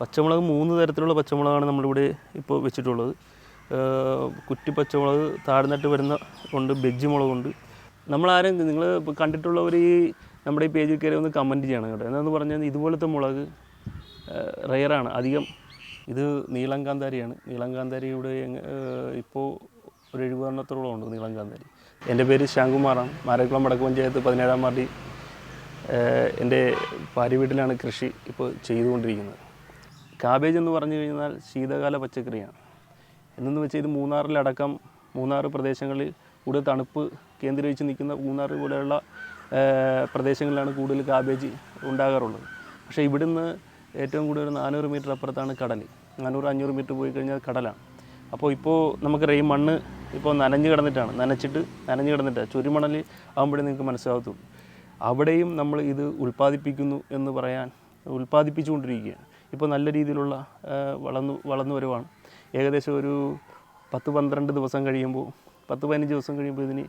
പച്ചമുളക് മൂന്ന് തരത്തിലുള്ള പച്ചമുളകാണ് നമ്മളിവിടെ ഇപ്പോൾ വെച്ചിട്ടുള്ളത്. കുറ്റി പച്ചമുളക് താഴ്ന്നിട്ട് വരുന്ന ഉണ്ട് ബെജ്ജി മുളകുണ്ട്. നമ്മളാരും നിങ്ങൾ കണ്ടിട്ടുള്ളവർ ഈ നമ്മുടെ ഈ പേജിൽ കയറി ഒന്ന് കമന്റ് ചെയ്യണം കേട്ടോ. എന്താണെന്ന് പറഞ്ഞാൽ ഇതുപോലത്തെ മുളക് റെയറാണ് അധികം. ഇത് നീളം കാന്താരിയാണ് നീളം കാന്താരിയുടെ ഇപ്പോൾ ഒരു എഴുപതെണ്ണത്തോളം ഉണ്ട് നീളം കാന്താരി എന്റെ പേര് ശ്യാംകുമാറാണ്. മാരക്കുളം വടക്ക് പഞ്ചായത്ത് പതിനേഴാം വാർഡിൽ എന്റെ ഭാര്യ വീട്ടിലാണ് കൃഷി ഇപ്പോൾ ചെയ്തുകൊണ്ടിരിക്കുന്നത്. കാബേജ് എന്ന് പറഞ്ഞു കഴിഞ്ഞാൽ ശീതകാല പച്ചക്കറിയാണ്. എന്നു വെച്ചാൽ ഇത് മൂന്നാറിലടക്കം മൂന്നാർ പ്രദേശങ്ങളിൽ കൂടുതൽ തണുപ്പ് കേന്ദ്രീകരിച്ച് നിൽക്കുന്ന മൂന്നാർ പോലെയുള്ള പ്രദേശങ്ങളിലാണ് കൂടുതൽ കാബേജ് ഉണ്ടാകാറുള്ളത്. പക്ഷേ ഇവിടുന്ന് ഏറ്റവും കൂടുതൽ നാനൂറ് മീറ്റർ അപ്പുറത്താണ് കടൽ. നാനൂറ് അഞ്ഞൂറ് മീറ്റർ പോയി കഴിഞ്ഞാൽ കടലാണ്. അപ്പോൾ ഇപ്പോൾ നമുക്കറിയാം ഈ മണ്ണ് ഇപ്പോൾ നനഞ്ഞു കിടന്നിട്ടാണ്. നനച്ചിട്ട് നനഞ്ഞു കിടന്നിട്ടാണ് ചുരുമണൽ ആകുമ്പോഴേ നിങ്ങൾക്ക് മനസ്സിലാകത്തുള്ളൂ അവിടെയും നമ്മൾ ഇത് ഉൽപ്പാദിപ്പിക്കുന്നു എന്ന് പറയാൻ ഉൽപ്പാദിപ്പിച്ചുകൊണ്ടിരിക്കുകയാണ്. ഇപ്പോൾ നല്ല രീതിയിലുള്ള വളർന്നു വളർന്നു വരുവാണ്. ഏകദേശം ഒരു പത്ത് പന്ത്രണ്ട് ദിവസം കഴിയുമ്പോൾ പത്ത് പതിനഞ്ച് ദിവസം കഴിയുമ്പോൾ ഇതിന്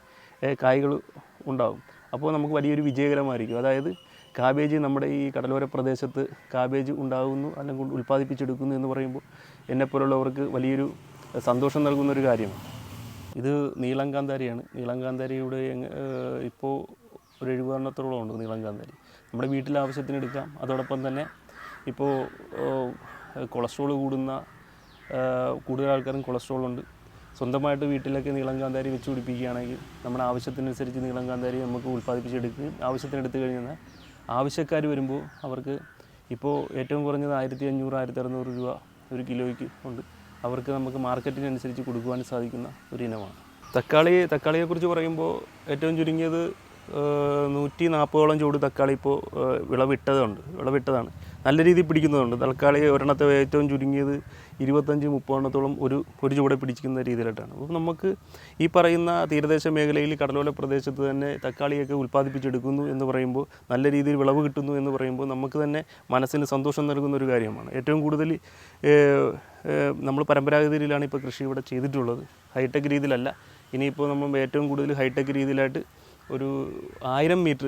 കായ്കൾ ഉണ്ടാകും. അപ്പോൾ നമുക്ക് വലിയൊരു വിജയകരമായിരിക്കും. അതായത് കാബേജ് നമ്മുടെ ഈ കടലോര പ്രദേശത്ത് കാബേജ് ഉണ്ടാകുന്നു അല്ലെങ്കിൽ ഉൽപ്പാദിപ്പിച്ചെടുക്കുന്നു എന്ന് പറയുമ്പോൾ എന്നെപ്പോലുള്ളവർക്ക് വലിയൊരു സന്തോഷം നൽകുന്ന ഒരു കാര്യമാണ്. ഇത് നീളം കാന്താരിയാണ് നീളം കാന്താരി ഇവിടെ എങ്ങ- ഏഹ് ഇപ്പോൾ ഒരു എഴുപതെണ്ണത്തോളം ഉണ്ട് നീളം കാന്താരി നമ്മുടെ വീട്ടിലെ ആവശ്യത്തിന് എടുക്കാം അതോടൊപ്പം തന്നെ ഇപ്പോൾ കൊളസ്ട്രോൾ കൂടുന്ന കൂടുതൽ ആൾക്കാരും കൊളസ്ട്രോൾ ഉണ്ട് സ്വന്തമായിട്ട് വീട്ടിലൊക്കെ നീളം കാന്താരി വെച്ച് പിടിപ്പിക്കുകയാണെങ്കിൽ നമ്മുടെ ആവശ്യത്തിനനുസരിച്ച് നീളം കാന്താരി നമുക്ക് ഉൽപ്പാദിപ്പിച്ചെടുക്കുകയും ആവശ്യത്തിനെടുത്ത് കഴിഞ്ഞാൽ ആവശ്യക്കാർ വരുമ്പോൾ അവർക്ക് ഇപ്പോൾ ഏറ്റവും കുറഞ്ഞത് ആയിരത്തി അഞ്ഞൂറ് ആയിരത്തി അറുന്നൂറ് രൂപ ഒരു കിലോയ്ക്ക് ഉണ്ട്. അവർക്ക് നമുക്ക് മാർക്കറ്റിനനുസരിച്ച് കൊടുക്കുവാൻ സാധിക്കുന്ന ഒരു ഇനമാണ് തക്കാളി തക്കാളിയെക്കുറിച്ച് പറയുമ്പോൾ ഏറ്റവും ചുരുങ്ങിയത് നൂറ്റി നാൽപ്പതോളം ചൂട് തക്കാളി ഇപ്പോൾ വിളവിട്ടതുണ്ട്. വിളവിട്ടതാണ്. നല്ല രീതിയിൽ പിടിക്കുന്നതുണ്ട്. തക്കാളി ഒരെണ്ണത്തെ ഏറ്റവും ചുരുങ്ങിയത് ഇരുപത്തഞ്ച് മുപ്പതെണ്ണത്തോളം ഒരു ഒരു ചൂടെ പിടിക്കുന്ന രീതിയിലായിട്ടാണ്. അപ്പോൾ നമുക്ക് ഈ പറയുന്ന തീരദേശ മേഖലയിൽ കടലോല പ്രദേശത്ത് തന്നെ തക്കാളിയൊക്കെ ഉൽപ്പാദിപ്പിച്ചെടുക്കുന്നു എന്ന് പറയുമ്പോൾ നല്ല രീതിയിൽ വിളവ് കിട്ടുന്നു എന്ന് പറയുമ്പോൾ നമുക്ക് തന്നെ മനസ്സിന് സന്തോഷം നൽകുന്ന ഒരു കാര്യമാണ്. ഏറ്റവും കൂടുതൽ നമ്മൾ പരമ്പരാഗത രീതിയിലാണ് ഇപ്പോൾ കൃഷി ഇവിടെ ചെയ്തിട്ടുള്ളത്. ഹൈടെക് രീതിയിലല്ല. ഇനിയിപ്പോൾ നമ്മൾ ഏറ്റവും കൂടുതൽ ഹൈടെക് രീതിയിലായിട്ട് ഒരു ആയിരം മീറ്റർ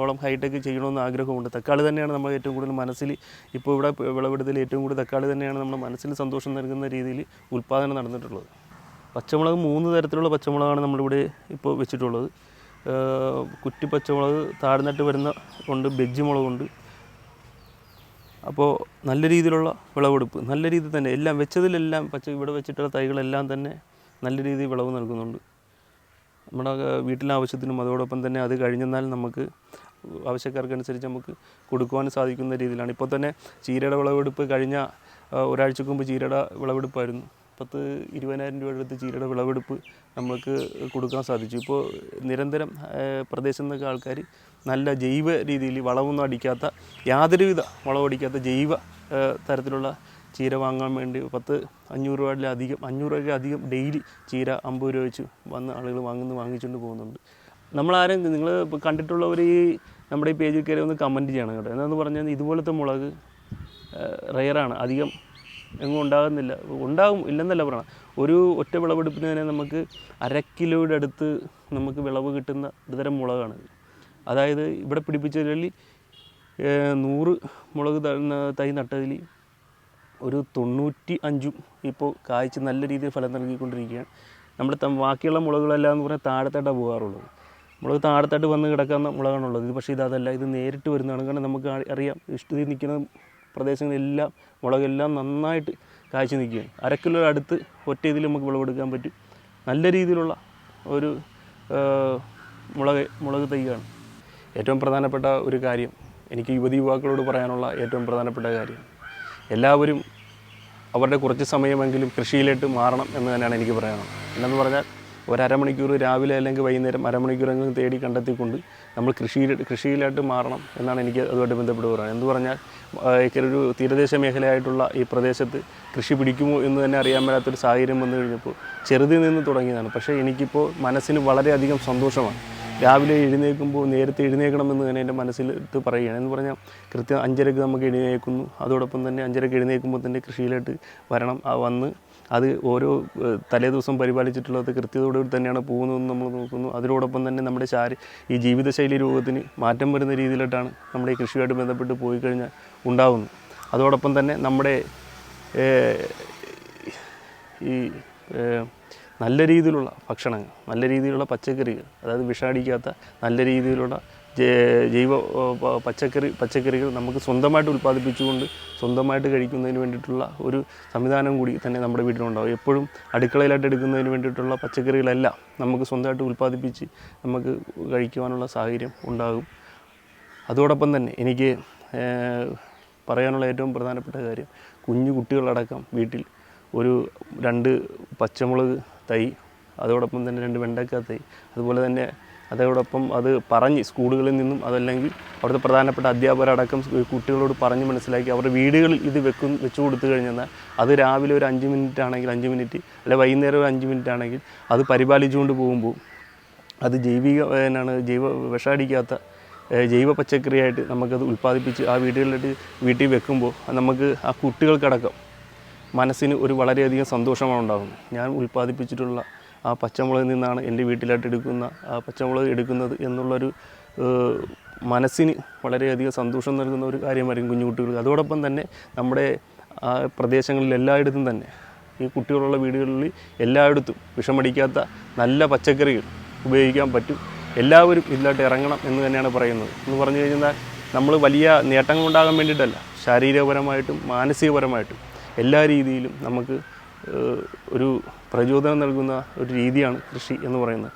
ഓളം ഹൈടെക് ചെയ്യണമെന്ന് ആഗ്രഹമുണ്ട്. തക്കാളി തന്നെയാണ് നമ്മൾ ഏറ്റവും കൂടുതൽ മനസ്സിൽ ഇപ്പോൾ ഇവിടെ വിളവെടുത്തതിൽ ഏറ്റവും കൂടുതൽ തക്കാളി തന്നെയാണ് നമ്മുടെ മനസ്സിൽ സന്തോഷം നൽകുന്ന രീതിയിൽ ഉൽപ്പാദനം നടന്നിട്ടുള്ളത്. പച്ചമുളക് മൂന്ന് തരത്തിലുള്ള പച്ചമുളകാണ് നമ്മളിവിടെ ഇപ്പോൾ വെച്ചിട്ടുള്ളത്. കുറ്റി പച്ചമുളക് താഴ്ന്നിട്ട് വരുന്ന ഉണ്ട് ബെജ്ജി മുളകുണ്ട് അപ്പോൾ നല്ല രീതിയിലുള്ള വിളവെടുപ്പ് നല്ല രീതിയിൽ തന്നെ എല്ലാം വെച്ചതിലെല്ലാം പച്ച ഇവിടെ വെച്ചിട്ടുള്ള തൈകളെല്ലാം തന്നെ നല്ല രീതിയിൽ വിളവ് നൽകുന്നുണ്ട്. നമ്മുടെ വീട്ടിലെ ആവശ്യത്തിനും അതോടൊപ്പം തന്നെ അത് കഴിഞ്ഞെന്നാൽ നമുക്ക് ആവശ്യക്കാർക്കനുസരിച്ച് നമുക്ക് കൊടുക്കുവാൻ സാധിക്കുന്ന രീതിയിലാണ്. ഇപ്പോൾ തന്നെ ചീരയുടെ വിളവെടുപ്പ് കഴിഞ്ഞ ഒരാഴ്ചക്ക് മുമ്പ് ചീരയുടെ വിളവെടുപ്പായിരുന്നു. പത്ത് ഇരുപതിനായിരം രൂപയുടെ അടുത്ത് ചീരയുടെ വിളവെടുപ്പ് നമുക്ക് കൊടുക്കാൻ സാധിച്ചു. ഇപ്പോൾ നിരന്തരം പ്രദേശത്ത് നിന്നൊക്കെ ആൾക്കാർ നല്ല ജൈവ രീതിയിൽ വളമൊന്നും അടിക്കാത്ത യാതൊരുവിധ വളമടിക്കാത്ത ജൈവ തരത്തിലുള്ള ചീര വാങ്ങാൻ വേണ്ടി പത്ത് അഞ്ഞൂറ് രൂപയിലധികം അഞ്ഞൂറ് അധികം ഡെയിലി ചീര അമ്പത് രൂപ വെച്ച് വന്ന് ആളുകൾ വാങ്ങുന്നു വാങ്ങിച്ചുകൊണ്ട് പോകുന്നുണ്ട്. നമ്മളാരും നിങ്ങൾ കണ്ടിട്ടുള്ളവർ ഈ നമ്മുടെ ഈ പേജിൽ കയറി ഒന്ന് കമന്റ് ചെയ്യണം കേട്ടോ. എന്താണെന്ന് പറഞ്ഞാൽ ഇതുപോലത്തെ മുളക് റെയറാണ് അധികം എങ്ങും ഉണ്ടാകുന്നില്ല. ഉണ്ടാകും ഇല്ലെന്നല്ല പറയണം ഒരു ഒറ്റ വിളവെടുപ്പിന് തന്നെ നമുക്ക് അര കിലോയുടെ അടുത്ത് നമുക്ക് വിളവ് കിട്ടുന്ന ഒരുതരം മുളകാണ് അതായത് ഇവിടെ പിടിപ്പിച്ചതിൽ നൂറ് മുളക് തൈ നട്ടതിൽ ഒരു തൊണ്ണൂറ്റി അഞ്ചും ഇപ്പോൾ കായ്ച്ച് നല്ല രീതിയിൽ ഫലം നൽകിക്കൊണ്ടിരിക്കുകയാണ്. നമ്മുടെ ത- ബാക്കിയുള്ള മുളകുകളെല്ലാം എന്ന് പറഞ്ഞാൽ താഴത്തായിട്ടാണ് പോകാറുള്ളത്. മുളക് താഴത്തായിട്ട് വന്ന് കിടക്കുന്ന മുളകാണുള്ളത്. ഇത് പക്ഷേ ഇതല്ല ഇത് നേരിട്ട് വരുന്നതാണ്. കാരണം നമുക്ക് അറിയാം ഇഷ്ടത്തിൽ നിൽക്കുന്ന പ്രദേശങ്ങളെല്ലാം മുളകെല്ലാം നന്നായിട്ട് കായ്ച്ചു നിൽക്കുകയാണ്. അരക്കിലോ കിലോ അടുത്ത് ഒറ്റ ഇതിൽ നമുക്ക് വിളവെടുക്കാൻ പറ്റും. നല്ല രീതിയിലുള്ള ഒരു മുളക് മുളക് തൈയാണ്. ഏറ്റവും പ്രധാനപ്പെട്ട ഒരു കാര്യം എനിക്ക് യുവതി യുവാക്കളോട് പറയാനുള്ള ഏറ്റവും പ്രധാനപ്പെട്ട കാര്യം. എല്ലാവരും അവരുടെ കുറച്ച് സമയമെങ്കിലും കൃഷിയിലേക്ക് മാറണം എന്ന് തന്നെയാണ് എനിക്ക് പറയാനുള്ളത്. എന്നു പറഞ്ഞാൽ ഒരു രാവിലെ അല്ലെങ്കിൽ വൈകുന്നേരം അരമണിക്കൂറെങ്കിലും തേടി കണ്ടെത്തിക്കൊണ്ട് നമ്മൾ കൃഷിയിൽ കൃഷിയിലായിട്ട് മാറണം എന്നാണ് എനിക്ക് അതുമായിട്ട് ബന്ധപ്പെട്ട് പറയുന്നത് എന്ന് പറഞ്ഞാൽ ഒരു തീരദേശ മേഖലയായിട്ടുള്ള ഈ പ്രദേശത്ത് കൃഷി പിടിക്കുമോ എന്ന് തന്നെ അറിയാൻ മേലാത്തൊരു സാഹചര്യം വന്നു കഴിഞ്ഞപ്പോൾ ചെറുതിൽ നിന്ന് തുടങ്ങിയതാണ്. പക്ഷേ എനിക്കിപ്പോൾ മനസ്സിന് വളരെയധികം സന്തോഷമാണ്. രാവിലെ എഴുന്നേൽക്കുമ്പോൾ നേരത്തെ എഴുന്നേൽക്കണമെന്ന് തന്നെ എന്റെ മനസ്സിൽ ഇട്ട് പറയുകയാണ്. എന്ന് പറഞ്ഞാൽ കൃത്യം അഞ്ചരക്ക് നമുക്ക് എഴുന്നേൽക്കുന്നു. അതോടൊപ്പം തന്നെ അഞ്ചരക്ക് എഴുന്നേൽക്കുമ്പോൾ തന്നെ കൃഷിയിലോട്ട് വരണം. ആ വന്ന് അത് ഓരോ തലേ ദിവസം പരിപാലിച്ചിട്ടുള്ളത് കൃത്യതയോടുകൂടി തന്നെയാണ് പോകുന്നതെന്ന് നമ്മൾ നോക്കുന്നു. അതിനോടൊപ്പം തന്നെ നമ്മുടെ ശാരി ഈ ജീവിതശൈലി രോഗത്തിന് മാറ്റം വരുന്ന രീതിയിലോട്ടാണ് നമ്മുടെ ഈ കൃഷിയുമായിട്ട് ബന്ധപ്പെട്ട് പോയി കഴിഞ്ഞാൽ ഉണ്ടാകുന്നത് അതോടൊപ്പം തന്നെ നമ്മുടെ ഈ നല്ല രീതിയിലുള്ള ഭക്ഷണങ്ങൾ നല്ല രീതിയിലുള്ള പച്ചക്കറികൾ അതായത് വിഷാടിക്കാത്ത നല്ല രീതിയിലുള്ള ജൈവ പച്ചക്കറി പച്ചക്കറികൾ നമുക്ക് സ്വന്തമായിട്ട് ഉൽപ്പാദിപ്പിച്ചുകൊണ്ട് സ്വന്തമായിട്ട് കഴിക്കുന്നതിന് വേണ്ടിയിട്ടുള്ള ഒരു സംവിധാനം കൂടി തന്നെ നമ്മുടെ വീട്ടിലുണ്ടാവും. എപ്പോഴും അടുക്കളയിലായിട്ട് എടുക്കുന്നതിന് വേണ്ടിയിട്ടുള്ള പച്ചക്കറികളെല്ലാം നമുക്ക് സ്വന്തമായിട്ട് ഉൽപ്പാദിപ്പിച്ച് നമുക്ക് കഴിക്കുവാനുള്ള സാഹചര്യം ഉണ്ടാകും. അതോടൊപ്പം തന്നെ എനിക്ക് പറയാനുള്ള ഏറ്റവും പ്രധാനപ്പെട്ട കാര്യം കുഞ്ഞു കുട്ടികളടക്കം വീട്ടിൽ ഒരു രണ്ട് പച്ചമുളക് തൈ അതോടൊപ്പം തന്നെ രണ്ട് വെണ്ടക്ക തൈ അതുപോലെ തന്നെ അതോടൊപ്പം അത് പറഞ്ഞ് സ്കൂളുകളിൽ നിന്നും അതല്ലെങ്കിൽ അവിടുത്തെ പ്രധാനപ്പെട്ട അധ്യാപകരടക്കം കുട്ടികളോട് പറഞ്ഞ് മനസ്സിലാക്കി അവരുടെ വീടുകളിൽ ഇത് വെക്കും വെച്ചു കൊടുത്തു കഴിഞ്ഞാൽ അത് രാവിലെ ഒരു അഞ്ച് മിനിറ്റ് ആണെങ്കിൽ അഞ്ച് മിനിറ്റ് അല്ലെ വൈകുന്നേരം ഒരു അഞ്ച് മിനിറ്റ് ആണെങ്കിൽ അത് പരിപാലിച്ചുകൊണ്ട് പോകുമ്പോൾ അത് ജൈവിക എന്നാണ് ജൈവ വിഷാടിക്കാത്ത ജൈവ പച്ചക്കറിയായിട്ട് നമുക്കത് ഉൽപ്പാദിപ്പിച്ച് ആ വീടുകളിലിട്ട് വീട്ടിൽ വെക്കുമ്പോൾ നമുക്ക് ആ കുട്ടികൾക്കടക്കം മനസ്സിന് ഒരു വളരെയധികം സന്തോഷമാണ് ഉണ്ടാകുന്നത്. ഞാൻ ഉൽപ്പാദിപ്പിച്ചിട്ടുള്ള ആ പച്ചമുളകിൽ നിന്നാണ് എന്റെ വീട്ടിലായിട്ട് എടുക്കുന്ന ആ പച്ചമുളക് എടുക്കുന്നത് എന്നുള്ളൊരു മനസ്സിന് വളരെയധികം സന്തോഷം നൽകുന്ന ഒരു കാര്യമായിരിക്കും കുഞ്ഞു കുട്ടികൾക്ക് അതോടൊപ്പം തന്നെ നമ്മുടെ പ്രദേശങ്ങളിൽ എല്ലായിടത്തും തന്നെ ഈ കുട്ടികളുള്ള വീടുകളിൽ എല്ലായിടത്തും വിഷമടിക്കാത്ത നല്ല പച്ചക്കറികൾ ഉപയോഗിക്കാൻ പറ്റും. എല്ലാവരും ഇതിലോട്ട് ഇറങ്ങണം എന്ന് തന്നെയാണ് പറയുന്നത്. എന്ന് പറഞ്ഞു കഴിഞ്ഞാൽ നമ്മൾ വലിയ നേട്ടങ്ങൾ ഉണ്ടാകാൻ വേണ്ടിയിട്ടല്ല. ശാരീരികപരമായിട്ടും മാനസികപരമായിട്ടും. എല്ലാ രീതിയിലും നമുക്ക് ഒരു പ്രചോദനം നൽകുന്ന ഒരു രീതിയാണ് കൃഷി എന്ന് പറയുന്നത്.